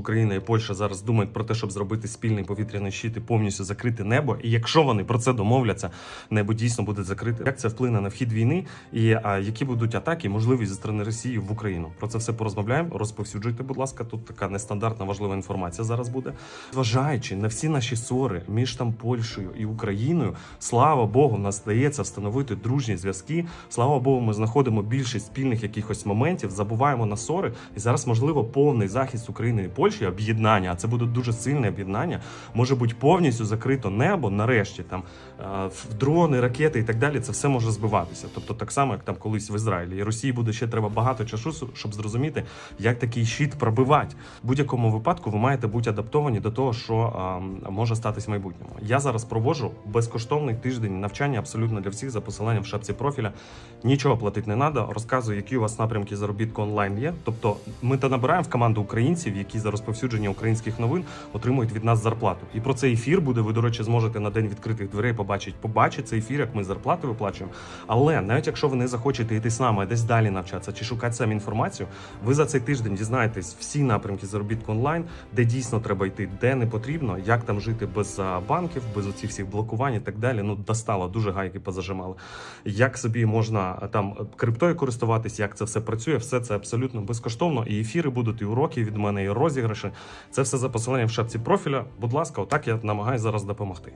Україна і Польща зараз думають про те, щоб зробити спільний повітряний щит і повністю закрити небо. І якщо вони про це домовляться, небо дійсно буде закрите. Як це вплине на вхід війни і а, які будуть атаки, можливі зі сторони Росії в Україну? Про це все порозмовляємо. Розповсюджуйте, будь ласка. Тут така нестандартна важлива інформація зараз буде. Зважаючи на всі наші ссори між там Польщею і Україною, слава Богу, нас вдається встановити дружні зв'язки. Слава Богу, ми знаходимо більшість спільних якихось моментів, забуваємо на ссори, і зараз можливо повний захист України і Польщі, об'єднання. А це буде дуже сильне об'єднання. Може бути повністю закрито небо. Нарешті там е, в дрони, ракети і так далі. Це все може збиватися. Тобто, так само, як там колись в Ізраїлі. І Росії буде ще треба багато часу, щоб зрозуміти, як такий щит пробивати. В будь-якому випадку ви маєте бути адаптовані до того, що а, може статись в майбутньому. Я зараз проводжу безкоштовний тиждень навчання абсолютно для всіх за посиланням в шапці профіля. Нічого платити не треба. Розказую, які у вас напрямки заробітку онлайн є. Тобто, ми та набираємо в команду українців, які за розповсюдження українських новин отримують від нас зарплату. І про цей ефір буде. Ви, до речі, зможете на день відкритих дверей побачити. Побачити цей ефір, як ми зарплату виплачуємо. Але навіть якщо ви не захочете йти з нами, десь далі навчатися чи шукати самі інформацію, ви за цей тиждень дізнаєтесь всі напрямки заробітку онлайн, де дійсно треба йти, де не потрібно, як там жити без банків, без оцих всіх блокувань і так далі. Ну достало, дуже гайки позажимали. Як собі можна там криптою користуватись, як це все працює, все це абсолютно безкоштовно. І ефіри будуть, і уроки від мене, і розіграші. Це все за посиланням в шапці профіля. Будь ласка, отак я намагаюся зараз допомогти.